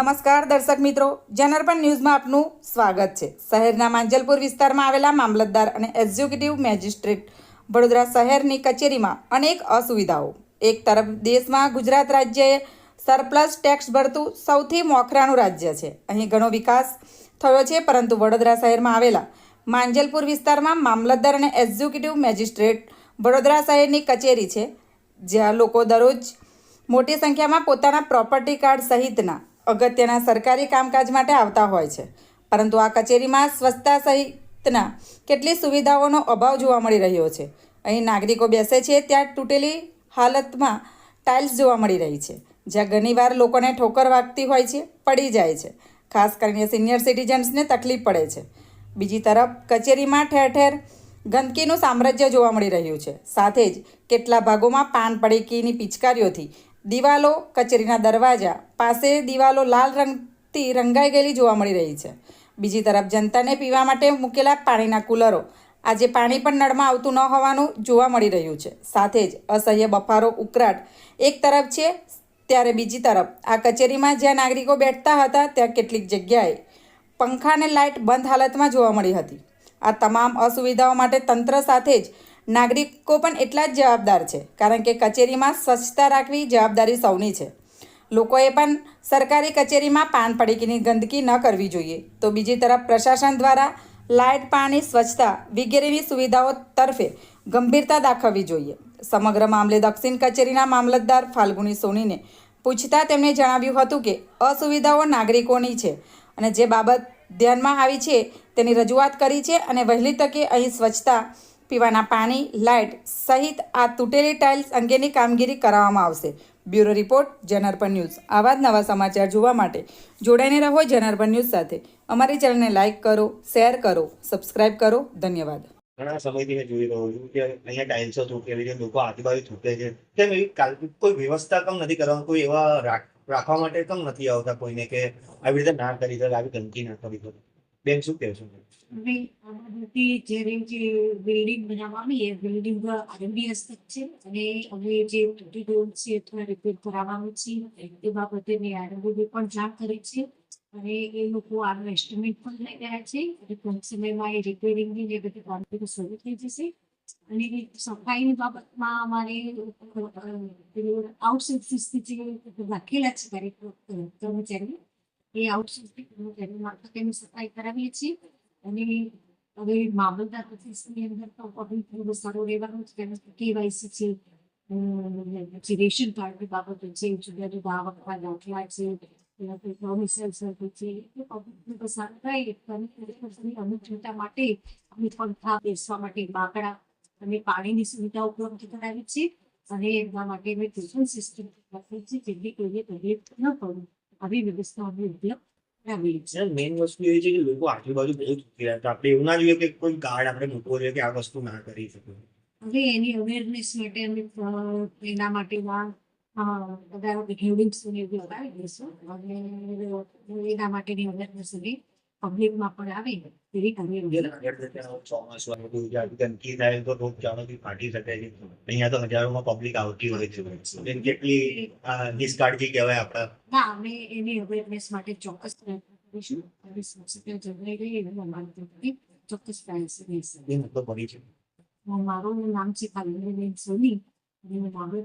નમસ્કાર દર્શક મિત્રો. જનરપન ન્યૂઝમાં આપનું સ્વાગત છે. શહેરના માંજલપુર વિસ્તારમાં આવેલા મામલતદાર અને એક્ઝિક્યુટિવ મેજિસ્ટ્રેટ વડોદરા શહેરની કચેરીમાં અનેક અસુવિધાઓ. એક તરફ દેશમાં ગુજરાત રાજ્યએ સરપ્લસ ટેક્સ ભરતું સૌથી મોખરાનું રાજ્ય છે. અહીં ઘણો વિકાસ થયો છે, પરંતુ વડોદરા શહેરમાં આવેલા માંજલપુર વિસ્તારમાં મામલતદાર અને એક્ઝિક્યુટિવ મેજિસ્ટ્રેટ વડોદરા શહેરની કચેરી છે, જ્યાં લોકો દરરોજ મોટી સંખ્યામાં પોતાના પ્રોપર્ટી કાર્ડ સહિતના અગત્યના સરકારી કામકાજ માટે આવતા હોય છે. પરંતુ આ કચેરીમાં સ્વચ્છતા સહિતના કેટલી સુવિધાઓનો અભાવ જોવા મળી રહ્યો છે. અહીં નાગરિકો બેસે છે, ત્યાં તૂટેલી હાલતમાં ટાઇલ્સ જોવા મળી રહી છે, જ્યાં ઘણીવાર લોકોને ઠોકર વાગતી હોય છે, પડી જાય છે. ખાસ કરીને સિનિયર સિટીઝન્સને તકલીફ પડે છે. બીજી તરફ, કચેરીમાં ઠેર ઠેર ગંદકીનું સામ્રાજ્ય જોવા મળી રહ્યું છે. સાથે જ કેટલા ભાગોમાં પાન પડીકીની પિચકારીઓથી દિવાલો કચેરીના દરવાજા પાસે દિવાલો લાલ રંગથી રંગાઈ ગયેલી જોવા મળી રહી છે. બીજી તરફ જનતાને પીવા માટે મૂકેલા પાણીના કુલરો આજે પાણી પણ નળમાં આવતું ન હોવાનું જોવા મળી રહ્યું છે. સાથે જ અસહ્ય બફારો ઉકળાટ એક તરફ છે, ત્યારે બીજી તરફ આ કચેરીમાં જ્યાં નાગરિકો બેઠતા હતા ત્યાં કેટલીક જગ્યાએ પંખા અને લાઇટ બંધ હાલતમાં જોવા મળી હતી. આ તમામ અસુવિધાઓ માટે તંત્ર સાથે જ નાગરિકો પણ એટલા જ જવાબદાર છે, કારણ કે કચેરીમાં સ્વચ્છતા રાખવી જવાબદારી સૌની છે. લોકોએ પણ સરકારી કચેરીમાં પાન પડીકીની ગંદકી ન કરવી જોઈએ. તો બીજી તરફ પ્રશાસન દ્વારા લાઇટ, પાણી, સ્વચ્છતા વગેરેની સુવિધાઓ તરફે ગંભીરતા દાખવવી જોઈએ. સમગ્ર મામલે દક્ષિણ કચેરીના મામલતદાર ફાલ્ગુની સોનીને પૂછતા તેમણે જણાવ્યું હતું કે અસુવિધાઓ નાગરિકોની છે અને જે બાબત ધ્યાનમાં આવી છે તેની રજૂઆત કરી છે અને વહેલી તકે અહીં સ્વચ્છતા પીવાના પાણી, લાઇટ સહિત આ તૂટેલી ટાઇલ્સ અંગેની કામગીરી કરાવવામાં આવશે. Bureau report, Janarpan news. આવા જ નવા સમાચાર જોવા માટે જોડાઈને રહો જનાર્પણ ન્યૂઝ સાથે. અમારી ચેનલને લાઇક કરો, શેર કરો, સબસ્ક્રાઇબ કરો. ધન્યવાદ. ઘણા સમયથી મેં જોઈ રહ્યો છું કે અહીંયા ટાઇલ્સો તૂટેલી છે, લોકો આજુબાજુ તૂટે છે. તેમ એવી કોઈ વ્યવસ્થા કમ નથી કરવાનું, કોઈ એવા રાખ- રાખવા માટે કમ નથી આવતા કોઈને કે આવી રીતે ના કરી શકે, આવી ગંદકી ના કરી શકે. બેન શું કહેશો? જે છે. અને અમે જે ગયું અથવા રિપેર કરાવવાનું છે. બાબતે આરંભી પણ જાણ કરી છે. અને એ લોકો આનું એસ્ટિમેટ પણ લઈ રહ્યા છે. અને ટૂંક સમયમાં એ રિપેરિંગની જે બધી કામગીરી શરૂ થઈ જશે. અને સફાઈની બાબતમાં અમારે આઉટસોર્સિંગ જે રાખેલા છે, દરેક કર્મચારી એ આઉટસોર્સિંગ તેની મારફતે કરાવીએ છીએ. અને હવે મામલતદાર ઓફિસની અંદર તો પબ્લિક સારું રહેવાનું છે. તેનું કેવાયસી છે રેશન કાર્ડની બાબતો છે જુદા જુદા આવકના દાખલા છે કોઈ પ્રોમિસલ છે. એ પબ્લિકને થાય. અને માટે પંખા બેસવા માટે બાકડા અને પાણીની સુવિધા ઉપલબ્ધ કરાવી છે. અને એના માટે અમે સિસ્ટમ રાખી છે જેથી કોઈને તકલીફ ન પડે. આવી વ્યવસ્થા અમે ઉપલબ્ધ મેઇન વસ્તુ એ છે કે લોકો આજુબાજુ બહુ ચૂકી રહ્યા છે આપણે એવું ના જોઈએ કે કોઈ ગાર્ડ આપણે મૂકવો જોઈએ કે આ વસ્તુ ના કરી શકે. હવે એની અવેરનેસ માટે અમે એના માટેના બધા એવું લગાવી દઈશું. અને એના માટેની અવેરનેસ અમે પબ્લિકમાં પણ આવે એવી જ્યાં ગંદકી થાય તો રોગચાળોથી ફાટી શકે છે. અહીંયા તો હજારોમાં પબ્લિક આવતી હોય છે. કેટલી નિષ્કાળજી કહેવાય આપણા. ના અમે એની અવેરનેસ માટે ચોક્કસ પ્રયત્ન કરીશું. અને સ્વચ્છતા જળવાઈ રહે એનું અમારી તરફથી ચોક્કસ પ્રયાસ મારું નામ છે કાલિંદીબેન સોની. અને મારું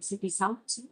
સિટી સાઉથ છે.